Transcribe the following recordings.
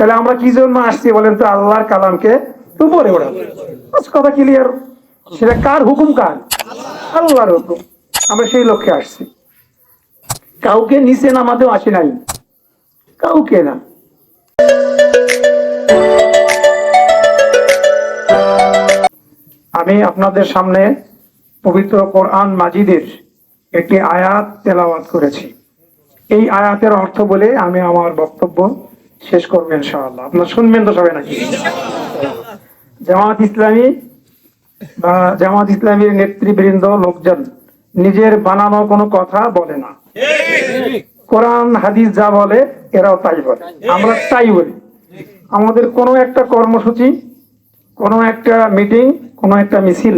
তাহলে আমরা কি জন্য আসছি বলেন তো আল্লাহর কালামকে? উপরে বাস, কথা ক্লিয়ার সেটা কার হুকুম কার? আল্লাহর হুকুম। আমরা সেই লক্ষ্যে আসছি। কাউকে নিচে নামাতেও আসি নাই। কাউকে না। আমি আপনাদের সামনে পবিত্র কোরআন মাজিদের একটি আয়াত তেলাওয়াত করেছি। এই আয়াতের অর্থ বলে আমি আমার বক্তব্য শেষ করব ইনশাআল্লাহ। আপনারা শুনবেন তো সবাই নাকি? জামাত ইসলামী বা জামাত ইসলামীর নেতৃবৃন্দ লোকজন, নিজের বানানো কোনো কথা বলে না। কোরআন, হাদিস যা বলে, এরাও তাই বলে। আমরা তাই বলি। আমাদের কোনো একটা কর্মসূচি, কোনো একটা মিটিং, কোনো একটা মিছিল,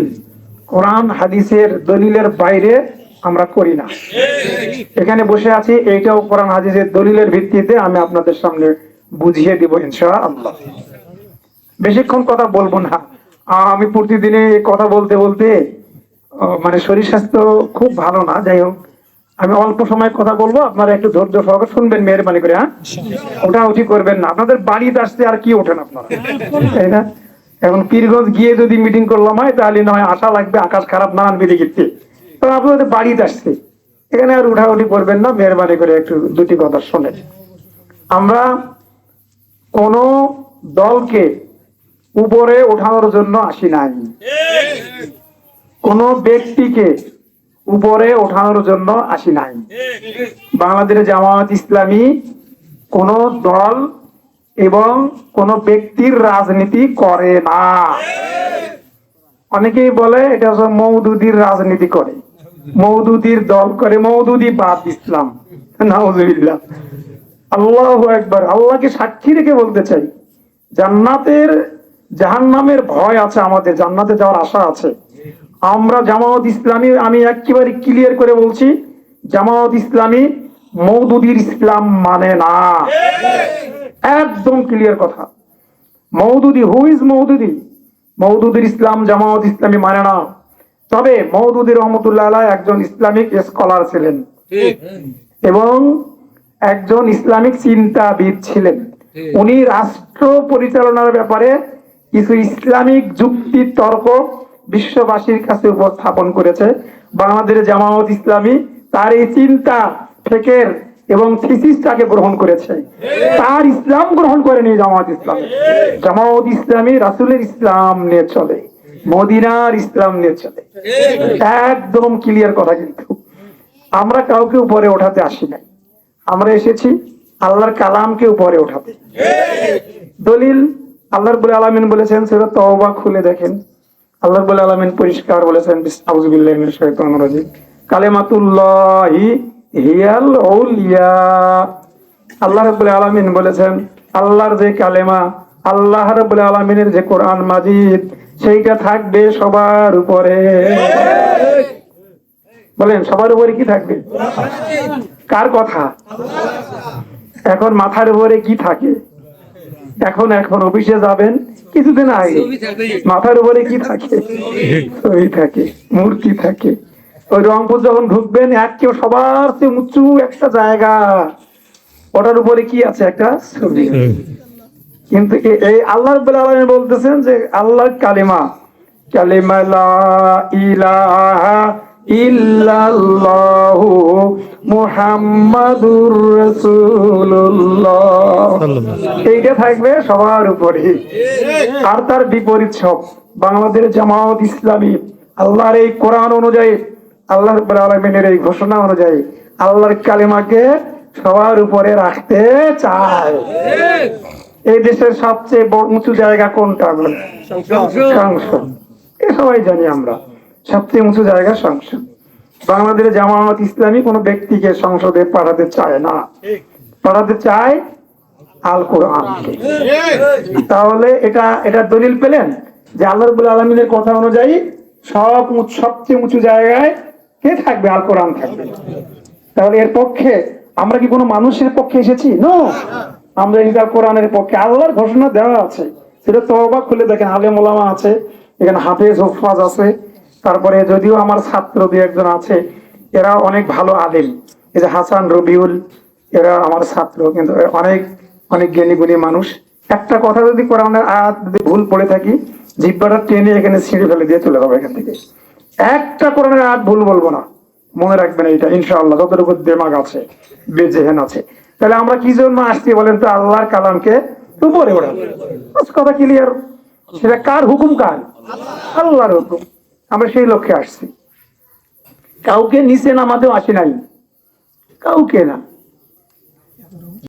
কোরআন, হাদিসের দলিলের বাইরে আমরা করি না। এখানে বসে আছি, এইটাও কোরআন, হাদিসের দলিলের ভিত্তিতে আমি আপনাদের সামনে বুঝিয়ে দিব ইনশা আল্লাহ বেশিক্ষণ কথা বলব না। আমি প্রতিদিনে কথা বলতে বলতে মানে শরীর স্বাস্থ্য খুব ভালো না, যাই হোক। আমি অল্প সময় কথা বলব, আপনারা একটু ধৈর্য সহকারে শুনবেন, মেহরবানি করে হ্যাঁ? ওটা উঠি করবেন না। আপনাদের বাড়িতে আসতে আর কি ওঠেন আপনারা? তাই না? এখন পীরগঞ্জ গিয়ে যদি মিটিং করলাম, হয়, তাহলে নয় আশা লাগবে, আকাশ খারাপ নানান বিধি কীর্তি তো আপনাদের বাড়িতে আসছে এখানে আর উঠাউঠি করবেন না, মেহরবানি করে একটু দুটি কথা শোনেন। আমরা কোন দলকে উপরে ওঠানোর জন্য আসি নাই। কোন ব্যক্তিকে উপরে ওঠানোর জন্য আসি নাই। বাংলাদেশের জামায়াত ইসলামী কোন দল এবং কোন ব্যক্তির রাজনীতি করে না। অনেকেই বলে এটা হচ্ছে মৌদুদির রাজনীতি করে। মৌদুদির দল করে মৌদুদি বাদ ইসলাম। নাউজুবিল্লাহ। আল্লাহ একবার আল্লাহকে সাক্ষী রেখে বলতে চাই জান্নাতের জাহান্নামের ভয় আছে আমাদের জান্নাতে যাওয়ার আশা আছে। আমরা জামায়াত ইসলামী আমি একেবারে ক্লিয়ার করে বলছি জামায়াত ইসলামী মৌদুদির ইসলাম মানে না। একদম ক্লিয়ার কথা। মৌদুদি হু ইজ মৌদুদি মৌদুদির ইসলাম জামায়াত ইসলামী মানে না। তবে মৌদুদি রহমতুল্লাহ একজন ইসলামিক স্কলার ছিলেন। এবং একজন ইসলামিক চিন্তাবিদ ছিলেন। উনি রাষ্ট্র পরিচালনার ব্যাপারে কিছু ইসলামিক যুক্তি তর্ক বিশ্ববাসীর কাছে উপস্থাপন করেছে। বাংলাদেশের জামায়াত ইসলামী তার এই চিন্তা ফেকের এবং থিসিসটাকে গ্রহণ করেছে। তার ইসলাম গ্রহণ করেনি জামায়াত ইসলামী। জামায়াত ইসলামী রাসূলের ইসলাম নিয়ে চলে। মদিনার ইসলাম নিয়ে চলে। একদম ক্লিয়ার কথা কিন্তু। আমরা কাউকে উপরে ওঠাতে আসি নাই। আমরা এসেছি আল্লাহর কালামকে উপরে ওঠাতে। দলিল আল্লাহর বলে আলামিন বলেছেন সেটা তওবা খুলে দেখেন। আল্লাহর বলে আলামিন পরিষ্কার বলেছেন হিয়াল বলেছেন, আল্লাহর যে কালেমা, আল্লাহ রাব্বুল আলামিনের যে কোরআন মাজিদ, সেইটা থাকবে সবার উপরে। বলেন সবার উপরে কি থাকবে? কার কথা? এখন মাথার উপরে কি থাকে? এখন এখন অফিসে যাবেন কিছুদিন আগে। মাথার উপরে কি থাকে? ছবি থাকে মূর্তি থাকে। ওই রংপুর যখন ঢুকবেন এক কেউ সবার চেয়ে উঁচু একটা জায়গা। ওটার উপরে কি আছে একটা ছবি? কিন্তু এই আল্লাহ রব্বুল আলামিন বলতেছেন যে আল্লাহর কালিমা কালিমা লা ইলাহা ইল্লাল্লাহু মুহাম্মাদুর রাসূলুল্লাহ। এইটা থাকবে সবার উপরে আর তার বিপরীত সব। বাংলাদেশ জামায়াত ইসলামী আল্লাহর এই কোরআন অনুযায়ী আল্লাহ রব্বুল আলামিনের এই ঘোষণা অনুযায়ী আল্লাহর কালিমাকে সবার উপরে রাখতে চায়। এই দেশের সবচেয়ে বড় উঁচু জায়গা কোনটা? সংসদ। এ সবাই জানি আমরা। সবচেয়ে উঁচু জায়গা সংসদ। বাংলাদেশের জামায়াত ইসলামী কোনো ব্যক্তিকে সংসদে পাঠাতে চায় না। পাঠাতে চায় আল কোরআনকে তাহলে এটা এটা দলিল পেলেন? যে আল্লাহ রবুল আলমিনের কথা অনুযায়ী সব সবচেয়ে উঁচু জায়গায় কে থাকবে? আল কোরআন থাকবে। তাহলে এর পক্ষে আমরা কি কোনো মানুষের পক্ষে এসেছি? নো আমরা এই আল কোরআনের পক্ষে। আল্লাহর ঘোষণা দেওয়া আছে। সেটা তওবা খুলে দেখেন, আলেম ওলামা আছে, এখানে হাফেজ, হুফাজ আছে। তারপরে যদিও আমার ছাত্র দুই একজন আছে, এরা অনেক ভালো আলেম। এই যে হাসান, রবিউল, এরা আমার ছাত্র, কিন্তু অনেক অনেক জ্ঞানী গুণী মানুষ। একটা কথা যদি কোরআনের আয়াত যদি ভুল পড়ে থাকি, জিব্বাটা টেনে এখানে ছিঁড়ে ফেলে দিয়ে চলে যাব এখান থেকে। একটা কোরআনের আয়াত ভুল বলব না। মনে রাখবেন এটা ইনশাআল্লাহ, যতটুকু দেমাগ আছে, বেজেহেন আছে। তাহলে আমরা কি জন্য আসছি বলেন তো, আল্লাহর কালামকে উপরে ওড়াবো। কথা ক্লিয়ার সেটা কার হুকুম কার? আল্লাহর হুকুম। আমরা সেই লক্ষ্যে আসছি। কাউকে নিচে নামাতেও আসি নাই। কাউকে না।